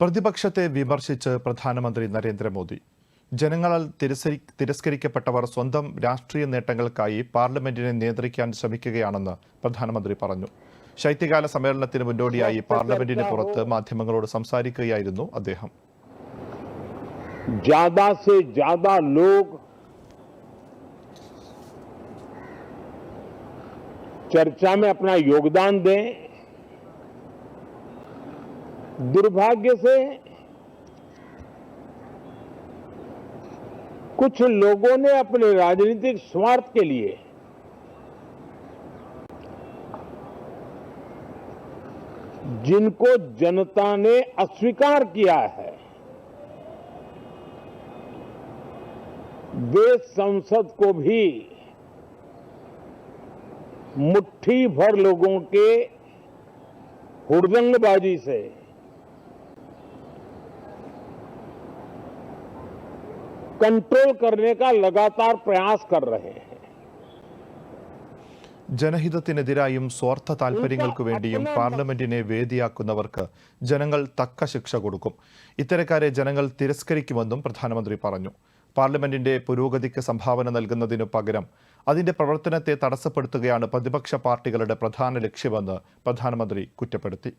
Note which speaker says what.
Speaker 1: പ്രതിപക്ഷത്തെ വിമർശിച്ച് പ്രധാനമന്ത്രി നരേന്ദ്രമോദി ജനങ്ങളാൽ തിരസ്കരി തിരസ്കരിക്കപ്പെട്ടവർ സ്വന്തം രാഷ്ട്രീയ നേട്ടങ്ങൾക്കായി പാർലമെന്റിനെ നിയന്ത്രിക്കാൻ ശ്രമിക്കുകയാണെന്ന് പ്രധാനമന്ത്രി പറഞ്ഞു ശൈത്യകാല സമ്മേളനത്തിന് മുന്നോടിയായി പാർലമെന്റിന് പുറത്ത് മാധ്യമങ്ങളോട് സംസാരിക്കുകയായിരുന്നു അദ്ദേഹം
Speaker 2: ज्यादा से ज्यादा लोग चर्चा में अपना योगदान दें दुर्भाग्य से कुछ लोगों ने अपने राजनीतिक स्वार्थ के लिए जिनको जनता ने अस्वीकार किया है वे संसद को भी मुट्ठी भर लोगों के हुड़दंगबाजी से कंट्रोल करने का लगातार प्रयास कर रहे हैं
Speaker 1: ജനഹിതത്തിനെതിരായും സ്വാർത്ഥ താൽപര്യങ്ങൾക്കു വേണ്ടിയും പാർലമെന്റിനെ വേദിയാക്കുന്നവർക്ക് ജനങ്ങൾ തക്ക ശിക്ഷ കൊടുക്കും ഇത്തരക്കാരെ ജനങ്ങൾ തിരസ്കരിക്കുമെന്നും പ്രധാനമന്ത്രി പറഞ്ഞു പാർലമെന്റിന്റെ പുരോഗതിക്ക് സംഭാവന നൽകുന്നതിനു പകരം അതിന്റെ പ്രവർത്തനത്തെ തടസ്സപ്പെടുത്തുകയാണ് പ്രതിപക്ഷ പാർട്ടികളുടെ പ്രധാന ലക്ഷ്യമെന്ന് പ്രധാനമന്ത്രി കുറ്റപ്പെടുത്തി